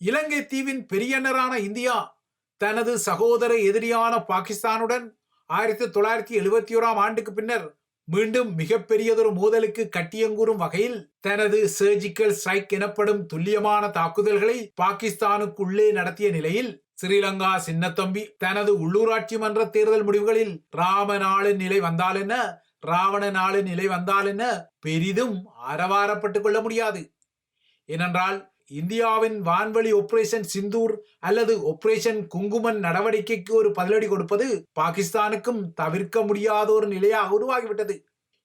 இலங்கை தீவின் பெரியனரான இந்தியா தனது சகோதர எதிரியான பாகிஸ்தானுடன் ஆயிரத்தி தொள்ளாயிரத்தி எழுபத்தி ஓராம் ஆண்டுக்கு பின்னர் மீண்டும் மிகப்பெரியதொரு மோதலுக்கு கட்டியங்கூறும் வகையில் தனது சர்ஜிக்கல் ஸ்ட்ரைக் எனப்படும் துல்லியமான தாக்குதல்களை பாகிஸ்தானுக்குள்ளே நடத்திய நிலையில் ஸ்ரீலங்கா சின்னத்தம்பி தனது உள்ளூராட்சி மன்ற தேர்தல் முடிவுகளில் ராம நாளின் நிலை வந்தால் என்ன? ராவண நாளின் நிலை வந்தால் என்ன? பெரிதும் அரவாரப்பட்டுக் கொள்ள முடியாது. ஏனென்றால் இந்தியாவின் வான்வழி ஆபரேஷன் சிந்தூர் அல்லது ஆபரேஷன் குங்குமன் நடவடிக்கைக்கு ஒரு பதிலடி கொடுப்பது பாகிஸ்தானுக்கும் தவிர்க்க முடியாத ஒரு நிலையாக உருவாகிவிட்டது.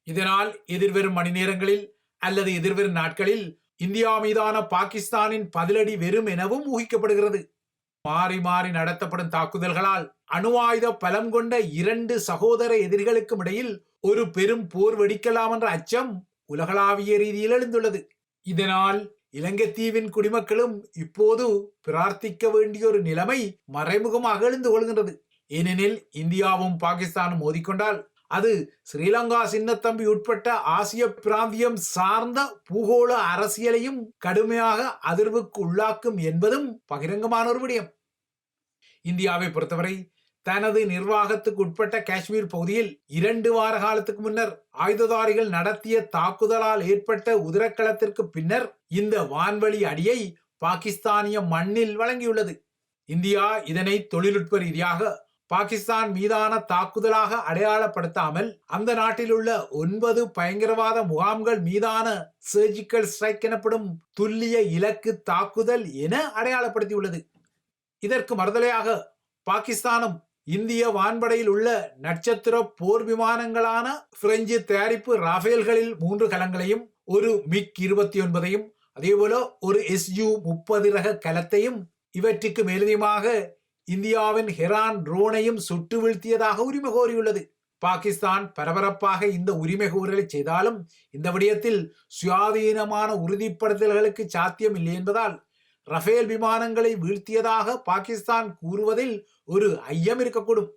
இதனால் எதிர்வரும் மணி நேரங்களில் அல்லது எதிர்வரும் நாட்களில் இந்தியா மீதான பாகிஸ்தானின் பதிலடி வெறும் எனவும் ஊகிக்கப்படுகிறது. மாறி மாறி நடத்தப்படும் தாக்குதல்களால் அணு ஆயுத பலம் கொண்ட இரண்டு சகோதர எதிரிகளுக்கும் இடையில் ஒரு பெரும் போர் வெடிக்கலாம் என்ற அச்சம் உலகளாவிய ரீதியில் எழுந்துள்ளது. இதனால் இலங்கை தீவின் குடிமக்களும் இப்போது பிரார்த்திக்க வேண்டிய ஒரு நிலைமை மறைமுகமாக எழுந்து கொள்கின்றது. ஏனெனில் இந்தியாவும் பாகிஸ்தானும் மோதிக்கொண்டால் அது ஸ்ரீலங்கா சின்னத்தம்பி உட்பட்ட ஆசிய பிராந்தியம் சார்ந்த பூகோள அரசியலையும் கடுமையாக அதிர்வுக்கு உள்ளாக்கும் என்பதும் பகிரங்கமான ஒரு விடயம். இந்தியாவை பொறுத்தவரை தனது நிர்வாகத்துக்கு உட்பட்ட காஷ்மீர் பகுதியில் இரண்டு வார காலத்துக்கு முன்னர் ஆயுததாரிகள் நடத்திய தாக்குதலால் ஏற்பட்ட உதிரக்களத்திற்கு பின்னர் இந்த வான்வழி அடியை பாகிஸ்தானிய மண்ணில் வழங்கியுள்ளது. இந்தியா இதனை தொழில்நுட்ப ரீதியாக பாகிஸ்தான் மீதான தாக்குதலாக அடையாளப்படுத்தாமல் அந்த நாட்டில் உள்ள ஒன்பது பயங்கரவாத முகாம்கள் மீதான சர்ஜிக்கல் ஸ்ட்ரைக் எனப்படும் துல்லிய இலக்கு தாக்குதல் என அடையாளப்படுத்தியுள்ளது. இதற்கு மறுதலையாக பாகிஸ்தானும் இந்திய வான்படையில் உள்ள நட்சத்திர போர் விமானங்களான பிரெஞ்சு தயாரிப்பு ராஃபேல்களில் மூன்று கலங்களையும் ஒரு மிக் இருபத்தி ஒன்பதையும் அதேபோல ஒரு எஸ்யூ முப்பது ரக கலத்தையும் இவற்றுக்கு மேலதிகமாக இந்தியாவின் ஹெரான் ட்ரோனையும் சுட்டு வீழ்த்தியதாக உரிமை கோரியுள்ளது. பாகிஸ்தான் பரபரப்பாக இந்த உரிமை கோரலை செய்தாலும் இந்த விடயத்தில் சுயாதீனமான உறுதிப்படுத்தல்களுக்கு சாத்தியம் இல்லை என்பதால் ரஃபேல் விமானங்களை வீழ்த்தியதாக பாகிஸ்தான் கூறுவதில் ஒரு ஐயம் இருக்கக்கூடும்.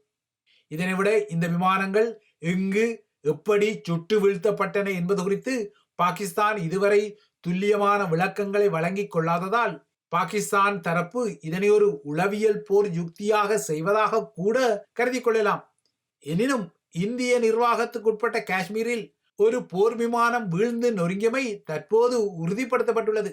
இதனை விட இந்த விமானங்கள் எங்கு எப்படி சுட்டு வீழ்த்தப்பட்டன என்பது குறித்து பாகிஸ்தான் இதுவரை துல்லியமான விளக்கங்களை வழங்கிக் கொள்ளாததால் பாகிஸ்தான் தரப்பு இதனை ஒரு உளவியல் போர் யுக்தியாக செய்வதாக கூட கருதி கொள்ளலாம். எனினும் இந்திய நிர்வாகத்துக்குட்பட்ட காஷ்மீரில் ஒரு போர் விமானம் வீழ்ந்து நொறுங்கியமை தற்போது உறுதிப்படுத்தப்பட்டுள்ளது.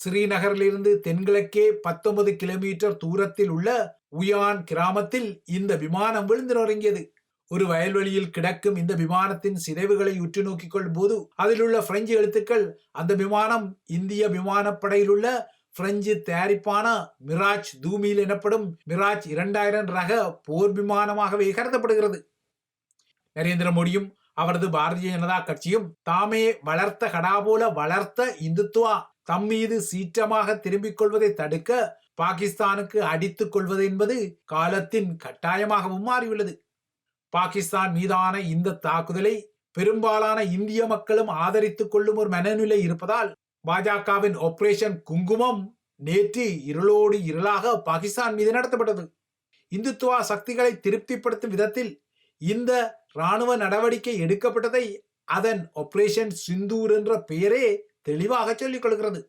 ஸ்ரீநகரிலிருந்து தென்கிழக்கே பத்தொன்பது கிலோமீட்டர் தூரத்தில் உள்ள உயான் கிராமத்தில் இந்த விமானம் விழுந்து நொறுங்கியது ஒரு வயல்வெளியில் கிடக்கும் இந்த விமானத்தின் சிதைவுகளை உற்று நோக்கிக் கொள்ளும் போது அதில் உள்ள பிரெஞ்சு எழுத்துக்கள் அந்த விமானம் இந்திய விமானப்படையில் உள்ள பிரெஞ்சு தயாரிப்பான மிராஜ் தூமியில் எனப்படும் மிராஜ் இரண்டாயிரம் ரக போர் விமானமாகவே கருதப்படுகிறது. நரேந்திர மோடியும் அவரது பாரதிய ஜனதா கட்சியும் தாமே வளர்த்த கடா போல வளர்த்த இந்துத்துவா தம் மீது சீற்றமாக திரும்பிக் கொள்வதை தடுக்க பாகிஸ்தானுக்கு அடித்துக் கொள்வது என்பது காலத்தின் கட்டாயமாகவும் மாறியுள்ளது. பாகிஸ்தான் மீதான இந்த தாக்குதலை பெரும்பாலான இந்திய மக்களும் ஆதரித்துக் கொள்ளும் ஒரு மனநிலை இருப்பதால் பாஜகவின் ஆபரேஷன் குங்குமம் நேற்று இருளோடு இருளாக பாகிஸ்தான் மீது நடத்தப்பட்டது. இந்துத்துவா சக்திகளை திருப்திப்படுத்தும் விதத்தில் இந்த இராணுவ நடவடிக்கை எடுக்கப்பட்டதை அதன் ஆபரேஷன் சிந்தூர் என்ற பெயரே தெளிவாக சொல்லிக் கொள்கிறது.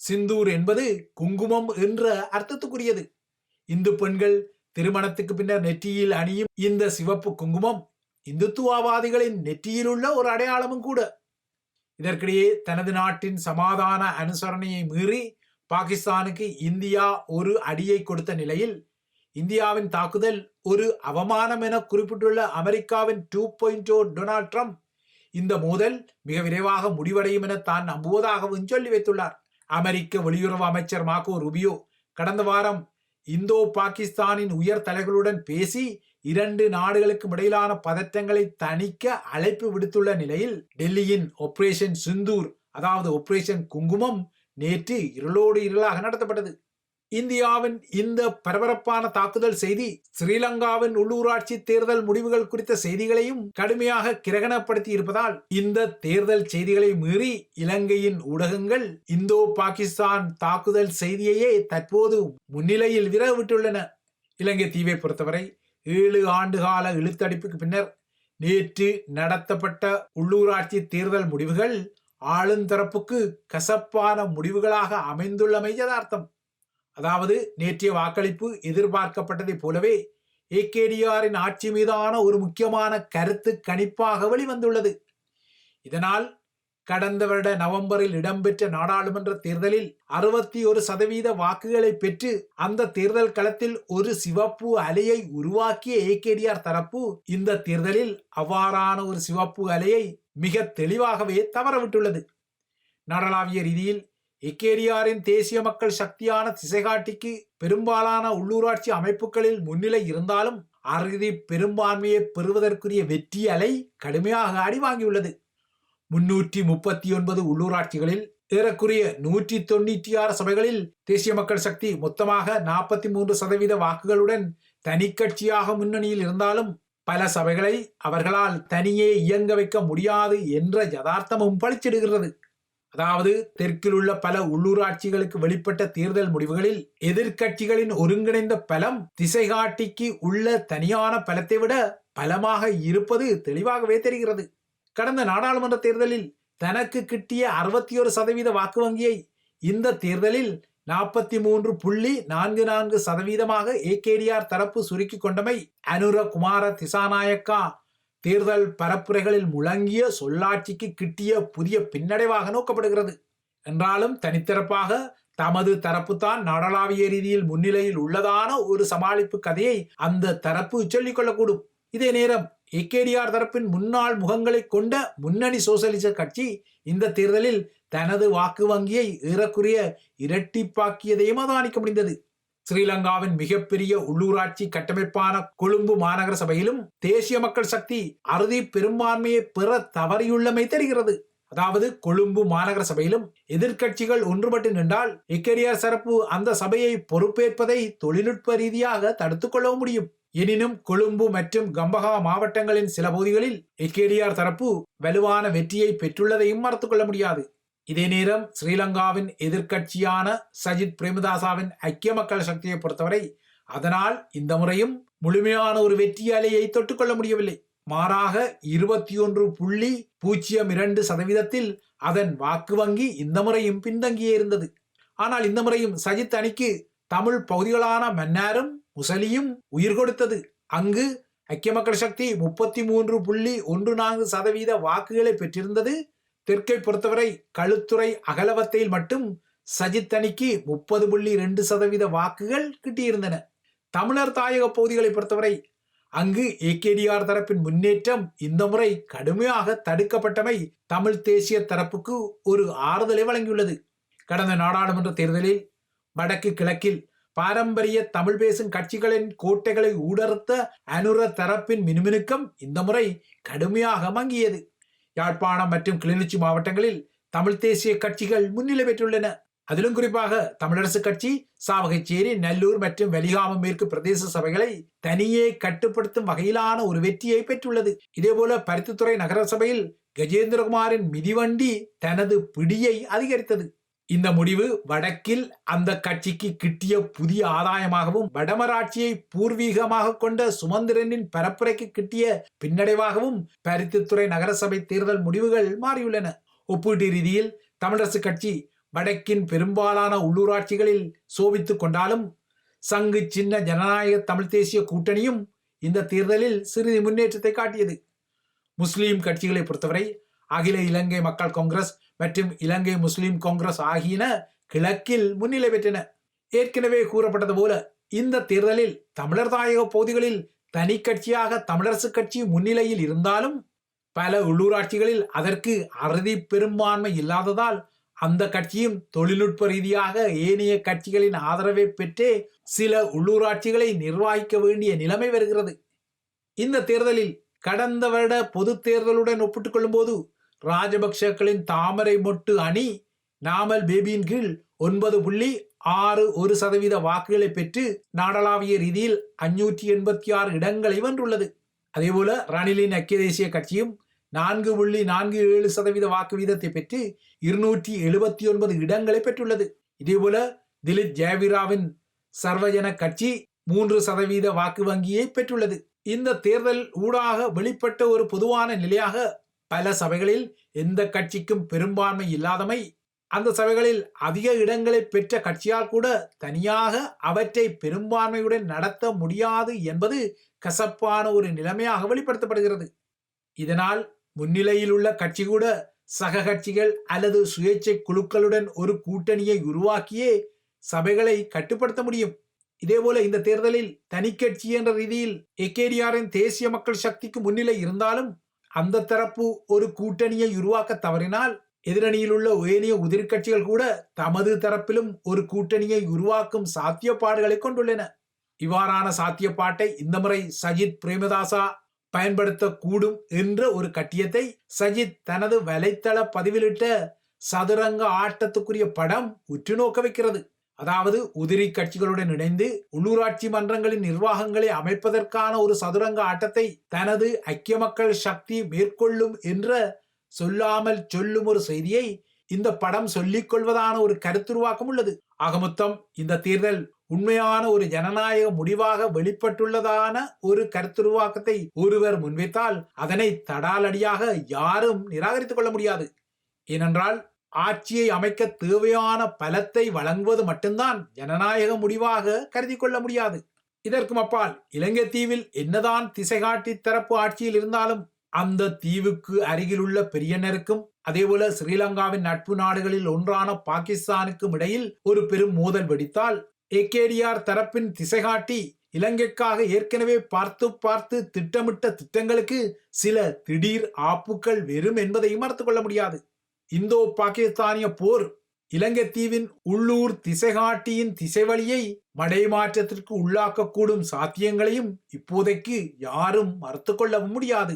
சிந்தூர் என்பது குங்குமம் என்ற அர்த்தத்துக்குரியது. இந்து பெண்கள் திருமணத்துக்கு பின்னர் நெற்றியில் அணியும் இந்த சிவப்பு குங்குமம் இந்துத்துவவாதிகளின் நெற்றியில் உள்ள ஒரு அடையாளமும் கூட. இதற்கிடையே தனது நாட்டின் சமாதான அனுசரணையை மீறி பாகிஸ்தானுக்கு இந்தியா ஒரு அடியை கொடுத்த நிலையில் இந்தியாவின் தாக்குதல் ஒரு அவமானம் என குறிப்பிட்டுள்ள அமெரிக்காவின் டூ பாயிண்ட் டொனால்ட் ட்ரம்ப் இந்த மோதல் மிக விரைவாக முடிவடையும் என தான் நம்புவதாகவும் சொல்லி வைத்துள்ளார். அமெரிக்க வெளியுறவு அமைச்சர் மாக்கோ ருபியோ கடந்த வாரம் இந்தோ பாகிஸ்தானின் உயர் தலைகளுடன் பேசி இரண்டு நாடுகளுக்கும் இடையிலான பதற்றங்களை தணிக்க அழைப்பு விடுத்துள்ள நிலையில் டெல்லியின் ஆபரேஷன் சிந்தூர் அதாவது ஆபரேஷன் குங்குமம் நேற்று இருளோடு இருளாக நடத்தப்பட்டது. இந்தியாவின் இந்த பரபரப்பான தாக்குதல் செய்தி ஸ்ரீலங்காவின் உள்ளூராட்சி தேர்தல் முடிவுகள் குறித்த செய்திகளையும் கடுமையாக கிரகணப்படுத்தி இருப்பதால் இந்த தேர்தல் செய்திகளை மீறி இலங்கையின் ஊடகங்கள் இந்தோ பாகிஸ்தான் தாக்குதல் செய்தியையே தற்போது முன்னிலையில் விரவிட்டுள்ளன. இலங்கை தீவை பொறுத்தவரை ஏழு ஆண்டுகால இழுத்தடிப்புக்கு பின்னர் நேற்று நடத்தப்பட்ட உள்ளூராட்சி தேர்தல் முடிவுகள் ஆளுந்தரப்புக்கு கசப்பான முடிவுகளாக அமைந்துள்ளமை யதார்த்தம். அதாவது நேற்றைய வாக்களிப்பு எதிர்பார்க்கப்பட்டதைப் போலவே ஏகேடிஆரின் ஆட்சி மீதான ஒரு முக்கியமான கருத்து கணிப்பாக வெளிவந்துள்ளது. இதனால் கடந்த வருட நவம்பரில் இடம்பெற்ற நாடாளுமன்ற தேர்தலில் அறுபத்தி ஒரு சதவீத வாக்குகளை பெற்று அந்த தேர்தல் களத்தில் ஒரு சிவப்பு அலையை உருவாக்கிய ஏகேடிஆர் தரப்பு இந்த தேர்தலில் அவ்வாறான ஒரு சிவப்பு அலையை மிக தெளிவாகவே தவறவிட்டுள்ளது. நாடளாவிய ரீதியில் எக்கேடிஆரின் தேசிய மக்கள் சக்தியான திசைகாட்டிக்கு பெரும்பாலான உள்ளூராட்சி அமைப்புகளில் முன்னிலை இருந்தாலும் அறுதி பெரும்பான்மையை பெறுவதற்குரிய வெற்றி அலை கடுமையாக அடி வாங்கியுள்ளது முன்னூற்றி முப்பத்தி ஒன்பது உள்ளூராட்சிகளில் ஏறக்குறைய நூற்றி தொண்ணூற்றி ஆறு சபைகளில் தேசிய மக்கள் சக்தி மொத்தமாக நாற்பத்தி மூன்று சதவீத வாக்குகளுடன் தனி கட்சியாக முன்னணியில் இருந்தாலும் பல சபைகளை அவர்களால் தனியே இயங்க வைக்க முடியாது என்ற யதார்த்தமும் பளிச்சிடுகிறது அதாவது தெற்கில் உள்ள பல உள்ளூராட்சிகளுக்கு வெளிப்பட்ட தேர்தல் முடிவுகளில் எதிர்க்கட்சிகளின் ஒருங்கிணைந்த பலம் திசைகாட்டிக்கு உள்ள தனியான பலத்தை விட பலமாக இருப்பது தெளிவாகவே தெரிகிறது. கடந்த நாடாளுமன்ற தேர்தலில் தனக்கு கிட்டிய அறுபத்தி ஒரு சதவீத வாக்கு வங்கியை இந்த தேர்தலில் நாற்பத்தி மூன்று புள்ளி நான்கு நான்கு சதவீதமாக ஏகேடிஆர் தரப்பு சுருக்கிக் கொண்டமை அனுர குமார திசாநாயக்கா தேர்தல் பரப்புரைகளில் முழங்கிய சொல்லாட்சிக்கு கிட்டிய புதிய பின்னடைவாக நோக்கப்படுகிறது. என்றாலும் தனித்தரப்பாக தமது தரப்புத்தான் நாடளாவிய ரீதியில் முன்னிலையில் உள்ளதான ஒரு சமாளிப்பு கதையை அந்த தரப்பு சொல்லிக் கொள்ளக்கூடும். இதே நேரம் ஏகேடிஆர் தரப்பின் முன்னாள் முகங்களை கொண்ட முன்னணி சோசலிச கட்சி இந்த தேர்தலில் தனது வாக்கு வங்கியை ஏறக்குறைய இரட்டிப்பாக்கியதையும் அவதானிக்க முடிந்தது. ஸ்ரீலங்காவின் மிகப்பெரிய உள்ளூராட்சி கட்டமைப்பான கொழும்பு மாநகர சபையிலும் தேசிய மக்கள் சக்தி அறுதி பெரும்பான்மையை பெற தவறியுள்ளமை தெரிகிறது. அதாவது கொழும்பு மாநகர சபையிலும் எதிர்க்கட்சிகள் ஒன்றுபட்டு நின்றால் இக்கெரியர் சரப்பு அந்த சபையை பொறுப்பேற்பதை தொழில்நுட்ப ரீதியாக தடுத்துக் கொள்ளவும் முடியும். எனினும் கொழும்பு மற்றும் கம்பகா மாவட்டங்களின் சில பகுதிகளில் எக்கேடிஆர் தரப்பு வலுவான வெற்றியை பெற்றுள்ளதையும் மறுத்துக்கொள்ள முடியாது. இதே நேரம் ஸ்ரீலங்காவின் எதிர்க்கட்சியான சஜித் பிரேமதாசாவின் ஐக்கிய மக்கள் சக்தியை பொறுத்தவரை அதனால் இந்த முறையும் முழுமையான ஒரு வெற்றி அலையை தொட்டுக்கொள்ள முடியவில்லை. மாறாக இருபத்தி ஒன்று புள்ளி பூஜ்ஜியம் இரண்டு சதவீதத்தில் அதன் வாக்கு வங்கி இந்த முறையும் பின்தங்கியே இருந்தது. ஆனால் இந்த முறையும் சஜித் அணிக்கு தமிழ் பகுதிகளான மன்னாரும் முசலியும் உயிர் கொடுத்தது. அங்கு ஐக்கிய மக்கள் சக்தி முப்பத்தி மூன்று புள்ளி ஒன்று நான்கு சதவீத வாக்குகளை பெற்றிருந்தது. தெற்கை பொறுத்தவரை களுத்துறை அகலவத்தையில் மட்டும் சஜித் அணிக்கு முப்பது புள்ளி ரெண்டு சதவீத வாக்குகள் கிட்டியிருந்தன. தமிழர் தாயக பகுதிகளை பொறுத்தவரை அங்கு ஏகேடிஆர் தரப்பின் முன்னேற்றம் இந்த முறை கடுமையாக தடுக்கப்பட்டமை தமிழ் தேசிய தரப்புக்கு ஒரு ஆறுதலை வழங்கியுள்ளது. கடந்த நாடாளுமன்ற தேர்தலில் வடக்கு கிழக்கில் பாரம்பரிய தமிழ் பேசும் கட்சிகளின் கோட்டைகளை ஊடறுத்த அனுர தரப்பின் மினுமினுக்கம் இந்த முறை கடுமையாக மங்கியது. யாழ்ப்பாணம் மற்றும் கிளிநொச்சி மாவட்டங்களில் தமிழ் தேசிய கட்சிகள் முன்னிலை பெற்றுள்ளன. அதிலும் குறிப்பாக தமிழரசு கட்சி சாவகச்சேரி நல்லூர் மற்றும் வெளிகாமம் மேற்கு பிரதேச சபைகளை தனியே கட்டுப்படுத்தும் வகையிலான ஒரு வெற்றியை பெற்றுள்ளது. இதேபோல பருத்தித்துறை நகர சபையில் கஜேந்திரகுமாரின் மிதிவண்டி தனது பிடியை அதிகரித்தது. இந்த முடிவு வடக்கில் அந்த கட்சிக்கு கிட்டிய புதிய ஆதாயமாகவும் வடமராட்சியை பூர்வீகமாக கொண்ட சுமந்திரனின் பரப்புரைக்கு கிட்டிய பின்னடைவாகவும் பருத்தித்துறை நகரசபை தேர்தல் முடிவுகள் மாறியுள்ளன. ஒப்பீட்டு ரீதியில் தமிழரசு கட்சி வடக்கின் பெரும்பாலான உள்ளூராட்சிகளில் சோபித்துக் கொண்டாலும் சங்கு சின்ன ஜனநாயக தமிழ் தேசிய கூட்டணியும் இந்த தேர்தலில் சிறிது முன்னேற்றத்தை காட்டியது. முஸ்லீம் கட்சிகளை பொறுத்தவரை அகில இலங்கை மக்கள் காங்கிரஸ் மற்றும் இலங்கை முஸ்லிம் காங்கிரஸ் ஆகியன கிழக்கில் முன்னிலை பெற்றன. ஏற்கனவே கூறப்பட்டது போல இந்த தேர்தலில் தமிழர் தாயக பகுதிகளில் தனி கட்சியாக தமிழரசு கட்சி முன்னிலையில் இருந்தாலும் பல உள்ளூராட்சிகளில் அதற்கு அறுதி பெரும்பான்மை இல்லாததால் அந்த கட்சியும் தொழில்நுட்ப ரீதியாக ஏனைய கட்சிகளின் ஆதரவை பெற்றே சில உள்ளூராட்சிகளை நிர்வகிக்க வேண்டிய நிலைமை வருகிறது. இந்த தேர்தலில் கடந்த வருட பொது தேர்தலுடன் ஒப்பிட்டுக் கொள்ளும்போது ராஜபக்சேக்களின் தாமரை மொட்டு அணி நாமல் பேபியின் கீழ் ஒன்பது புள்ளி ஆறு ஒரு சதவீத வாக்குகளை பெற்று நாடளாவிய ரீதியில் அஞ்சூற்றி எண்பத்தி ஆறு இடங்களை வென்றுள்ளது. அதேபோல ரணிலின் ஐக்கிய தேசிய கட்சியும் நான்கு புள்ளி நான்கு ஏழு சதவீத வாக்கு வீதத்தை பெற்று இருநூற்றி எழுபத்தி ஒன்பது இடங்களை பெற்றுள்ளது. இதேபோல திலீப் ஜெயவீராவின் சர்வஜன கட்சி மூன்று சதவீத வாக்கு வங்கியை பெற்றுள்ளது. இந்த தேர்தல் ஊடாக வெளிப்பட்ட ஒரு பொதுவான நிலையாக பல சபைகளில் எந்த கட்சிக்கும் பெரும்பான்மை இல்லாதமை அந்த சபைகளில் அதிக இடங்களை பெற்ற கட்சியால் கூட தனியாக அவற்றை பெரும்பான்மையுடன் நடத்த முடியாது என்பது கசப்பான ஒரு நிலைமையாக வெளிப்படுத்தப்படுகிறது. இதனால் முன்னிலையில் உள்ள கட்சி கூட சக கட்சிகள் அல்லது சுயேட்சை குழுக்களுடன் ஒரு கூட்டணியை உருவாக்கியே சபைகளை கட்டுப்படுத்த முடியும். இதேபோல இந்த தேர்தலில் தனிக்கட்சி என்ற ரீதியில் எக்கேடிஆரின் தேசிய மக்கள் சக்திக்கு முன்னிலை இருந்தாலும் அந்த தரப்பு ஒரு கூட்டணியை உருவாக்க தவறினால் எதிரணியில் உள்ள உதிர்கட்சிகள் கூட தமது தரப்பிலும் ஒரு கூட்டணியை உருவாக்கும் சாத்தியப்பாடுகளை கொண்டுள்ளன. இவ்வாறான சாத்தியப்பாட்டை இந்த முறை சஜித் பிரேமதாசா பயன்படுத்தக்கூடும் என்ற ஒரு கட்டியத்தை சஜித் தனது வலைத்தள பதிவிலிட்ட சதுரங்க ஆட்டத்துக்குரிய படம் உற்று நோக்க வைக்கிறது. அதாவது உதிரி கட்சிகளுடன் இணைந்து உள்ளூராட்சி மன்றங்களின் நிர்வாகங்களை அமைப்பதற்கான ஒரு சதுரங்க ஆட்டத்தை தனது ஐக்கிய மக்கள் சக்தி மேற்கொள்ளும் என்ற சொல்லாமல் சொல்லும் ஒரு செய்தியை இந்த படம் சொல்லிக் கொள்வதான ஒரு கருத்துருவாக்கம் உள்ளது. ஆக மொத்தம் இந்த தேர்தல் உண்மையான ஒரு ஜனநாயக முடிவாக வெளிப்பட்டுள்ளதான ஒரு கருத்துருவாக்கத்தை ஒருவர் முன்வைத்தால் அதனை தடாலடியாக யாரும் நிராகரித்துக் கொள்ள முடியாது. ஏனென்றால் ஆட்சியை அமைக்க தேவையான பலத்தை வழங்குவது மட்டும்தான் ஜனநாயக முடிவாக கருதி கொள்ள முடியாது. இதற்கும் அப்பால் இலங்கை தீவில் என்னதான் திசைகாட்டி தரப்பு ஆட்சியில் இருந்தாலும் அந்த தீவுக்கு அருகிலுள்ள பெரியனருக்கும் அதேபோல ஸ்ரீலங்காவின் நட்பு நாடுகளில் ஒன்றான பாகிஸ்தானுக்கும் இடையில் ஒரு பெரும் மோதல் வெடித்தால் ஏகேடிஆர் தரப்பின் திசைகாட்டி இலங்கைக்காக ஏற்கனவே பார்த்து பார்த்து திட்டமிட்ட திட்டங்களுக்கு சில திடீர் ஆப்புக்கள் வெறும் என்பதையும் மறுத்துக் கொள்ள முடியாது. இந்தோ பாகிஸ்தானிய போர் இலங்கை தீவின் உள்ளூர் திசைகாட்டியின் திசைவழியை மடைமாற்றத்திற்கு உள்ளாக்கக்கூடும் சாத்தியங்களையும் இப்போதைக்கு யாரும் மறுத்து கொள்ளவும் முடியாது.